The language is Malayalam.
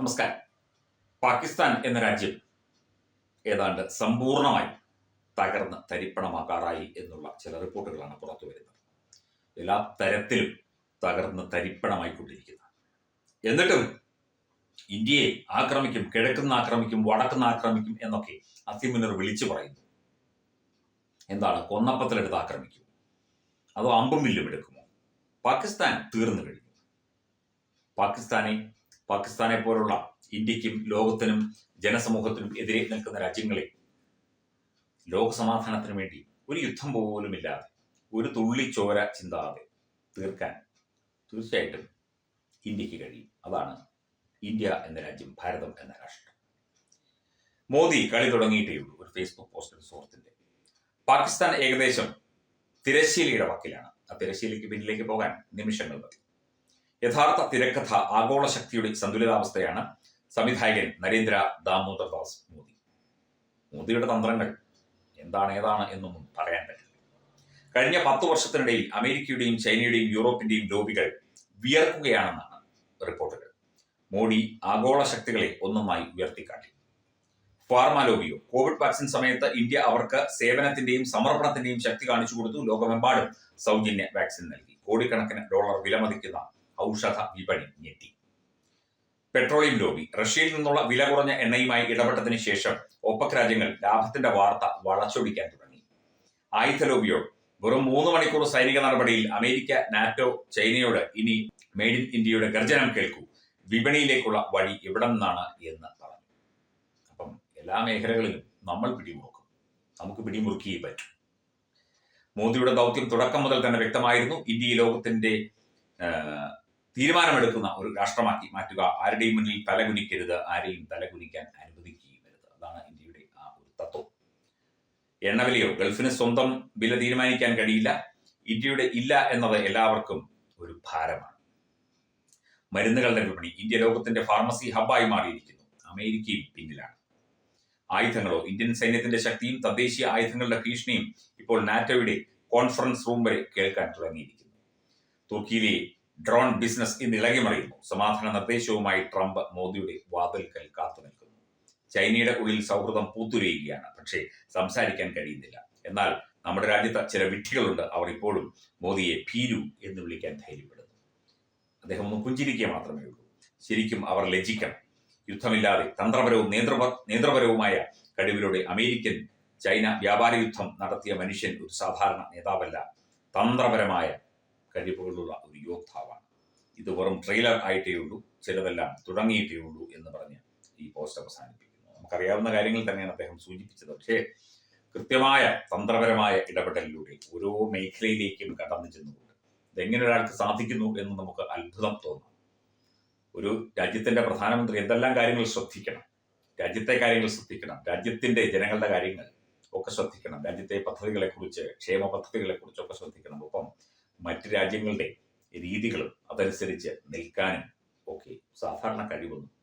നമസ്കാരം. പാകിസ്ഥാൻ എന്ന രാജ്യം ഏതാണ്ട് സമ്പൂർണമായി തകർന്ന് തരിപ്പണമാകാറായി എന്നുള്ള ചില റിപ്പോർട്ടുകളാണ് പുറത്തു വരുന്നത്. എല്ലാ തരത്തിലും തകർന്ന് തരിപ്പണമായിക്കൊണ്ടിരിക്കുന്നത് എന്നിട്ടും ഇന്ത്യയെ ആക്രമിക്കും കിഴക്കുന്ന് ആക്രമിക്കും വടക്കുന്ന് ആക്രമിക്കും എന്നൊക്കെ അസിമുനർ വിളിച്ചു പറയുന്നു. എന്താണ്? കൊന്നപ്പത്തിലെടുത്ത് ആക്രമിക്കും. അതോ അമ്പും വില്ലും എടുക്കുമോ? പാകിസ്ഥാൻ തീർന്നു കഴിഞ്ഞു. പാകിസ്ഥാനെ പാകിസ്ഥാനെ പോലുള്ള ഇന്ത്യക്കും ലോകത്തിനും ജനസമൂഹത്തിനും എതിരെ നിൽക്കുന്ന രാജ്യങ്ങളെ ലോകസമാധാനത്തിന് വേണ്ടി ഒരു യുദ്ധം പോലുമില്ലാതെ ഒരു തുള്ളി ചോര ചിന്താതെ തീർക്കാൻ തീർച്ചയായിട്ടും ഇന്ത്യയ്ക്ക് കഴിയും. അതാണ് ഇന്ത്യ എന്ന രാജ്യം ഭാരതം എന്ന രാഷ്ട്രം. മോദി കളി തുടങ്ങിയിട്ടേ ഉള്ളൂ ഒരു ഫേസ്ബുക്ക് പോസ്റ്റിൽ സുഹൃത്തിന്റെ. പാകിസ്ഥാൻ ഏകദേശം തിരശ്ശീലയുടെ വക്കിലാണ്. ആ തിരശ്ശീലയ്ക്ക് പിന്നിലേക്ക് പോകാൻ നിമിഷങ്ങൾ മതി. യഥാർത്ഥ തിരക്കഥ ആഗോള ശക്തിയുടെ സന്തുലിതാവസ്ഥയാണ് സംവിധായകൻ നരേന്ദ്ര ദാമോദർ ദാസ് മോദി. മോദിയുടെ തന്ത്രങ്ങൾ എന്താണ് ഏതാണ് എന്നൊന്നും പറയാൻ പറ്റില്ല. കഴിഞ്ഞ പത്ത് വർഷത്തിനിടയിൽ അമേരിക്കയുടെയും ചൈനയുടെയും യൂറോപ്പിന്റെയും ലോബികൾ വിയർക്കുകയാണെന്നാണ് റിപ്പോർട്ടുകൾ. മോഡി ആഗോള ശക്തികളെ ഒന്നുമായി ഉയർത്തിക്കാട്ടി. ഫാർമ ലോബിയോ കോവിഡ് വാക്സിൻ സമയത്ത് ഇന്ത്യ അവർക്ക് സേവനത്തിന്റെയും സമർപ്പണത്തിന്റെയും ശക്തി കാണിച്ചു കൊടുത്തു. ലോകമെമ്പാടും സൗജന്യ വാക്സിൻ നൽകി. കോടിക്കണക്കിന് ഡോളർ വിലമതിക്കുന്ന ഔഷധ വിപണി ഞെട്ടി പെട്രോളിയം ലോബി. റഷ്യയിൽ നിന്നുള്ള വില കുറഞ്ഞ എണ്ണയുമായി ഇടപെട്ടതിന് ശേഷം ഒപ്പക് രാജ്യങ്ങൾ ലാഭത്തിന്റെ വാർത്ത വളച്ചൊടിക്കാൻ തുടങ്ങി. ആയുധ ലോബിയോട് വെറും മൂന്ന് മണിക്കൂർ സൈനിക നടപടിയിൽ അമേരിക്ക നാറ്റോ ചൈനയോട് ഇനി മെയ്ഡ് ഇൻ ഇന്ത്യയുടെ ഗർജനം കേൾക്കൂ. വിപണിയിലേക്കുള്ള വഴി എവിടെ നിന്നാണ് എന്ന് പറഞ്ഞു. അപ്പം എല്ലാ മേഖലകളിലും നമ്മൾ പിടിമുറുക്കും. നമുക്ക് പിടിമുറുക്കിയേ പറ്റും. മോദിയുടെ ദൗത്യം തുടക്കം മുതൽ തന്നെ വ്യക്തമായിരുന്നു. ഇന്ത്യ ലോകത്തിന്റെ തീരുമാനമെടുക്കുന്ന ഒരു രാഷ്ട്രമാക്കി മാറ്റുക. ആരുടെയും മുന്നിൽ തലകുനിക്കരുത്. ആരെയും തലകുനിക്കാൻ അനുവദിക്കുകയും അതാണ് ഇന്ത്യയുടെ ആ ഒരു തത്വം. എണ്ണവിലയോ ഗൾഫിന് സ്വന്തം വില തീരുമാനിക്കാൻ കഴിയില്ല. ഇന്ത്യയുടെ ഇല്ല എന്നത് എല്ലാവർക്കും ഒരു ഭാരമാണ്. മരുന്നുകളുടെ വിപണി ഇന്ത്യ ലോകത്തിന്റെ ഫാർമസി ഹബ്ബായി മാറിയിരിക്കുന്നു. അമേരിക്കയും പിന്നിലാണ്. ആയുധങ്ങളോ ഇന്ത്യൻ സൈന്യത്തിന്റെ ശക്തിയും തദ്ദേശീയ ആയുധങ്ങളുടെ ഭീഷണിയും ഇപ്പോൾ നാറ്റോയുടെ കോൺഫറൻസ് റൂം വരെ കേൾക്കാൻ തുടങ്ങിയിരിക്കുന്നു. തുർക്കിയിലെ ഡ്രോൺ ബിസിനസ് ഇന്ന് ഇളകിമറിയുന്നു. സമാധാന നിർദ്ദേശവുമായി ട്രംപ് മോദിയുടെ വാതിൽക്കൽ കാത്തു നിൽക്കുന്നു. ചൈനയുടെ ഉള്ളിൽ സൗഹൃദം പൂത്തുരയുകയാണ്. പക്ഷേ സംസാരിക്കാൻ കഴിയുന്നില്ല. എന്നാൽ നമ്മുടെ രാജ്യത്ത് ചില വിഡ്ഢികളുണ്ട്. അവർ ഇപ്പോഴും മോദിയെ ഭീരു എന്ന് വിളിക്കാൻ ധൈര്യപ്പെടുന്നു. അദ്ദേഹം ഒന്ന് പുഞ്ചിരിക്കുക മാത്രമേ ഉള്ളൂ. ശരിക്കും അവർ ലജ്ജിക്കണം. യുദ്ധമില്ലാതെ തന്ത്രപരവും നേതൃപ നേതൃപരവുമായ കഴിവിലൂടെ അമേരിക്കൻ ചൈന വ്യാപാര യുദ്ധം നടത്തിയ മനുഷ്യൻ ഒരു സാധാരണ നേതാവല്ല. തന്ത്രപരമായ കഴിവുകളുള്ള ഒരു യോദ്ധാവാണ്. ഇത് വെറും ട്രെയിലർ ആയിട്ടേ ഉള്ളൂ ചിലതെല്ലാം തുടങ്ങിയിട്ടേ ഉള്ളൂ എന്ന് പറഞ്ഞ് ഈ പോസ്റ്റ് അവസാനിപ്പിക്കുന്നു. നമുക്കറിയാവുന്ന കാര്യങ്ങൾ തന്നെയാണ് അദ്ദേഹം സൂചിപ്പിച്ചത്. പക്ഷേ കൃത്യമായ തന്ത്രപരമായ ഇടപെടലിലൂടെ ഓരോ മേഖലയിലേക്കും കടന്നു ചെന്നുകൊണ്ട് ഇതെങ്ങനെ ഒരാൾക്ക് സാധിക്കുന്നു എന്ന് നമുക്ക് അത്ഭുതം തോന്നാം. ഒരു രാജ്യത്തിന്റെ പ്രധാനമന്ത്രി എന്തെല്ലാം കാര്യങ്ങൾ ശ്രദ്ധിക്കണം? രാജ്യത്തെ കാര്യങ്ങൾ ശ്രദ്ധിക്കണം. രാജ്യത്തിന്റെ ജനങ്ങളുടെ കാര്യങ്ങൾ ഒക്കെ ശ്രദ്ധിക്കണം. രാജ്യത്തെ പദ്ധതികളെ കുറിച്ച് ക്ഷേമ പദ്ധതികളെ കുറിച്ചൊക്കെ ശ്രദ്ധിക്കണം. ഒപ്പം മറ്റ് രാജ്യങ്ങളുടെ രീതികളും അതനുസരിച്ച് നിൽക്കാനും ഒക്കെ സാധാരണ കഴിവൊന്നും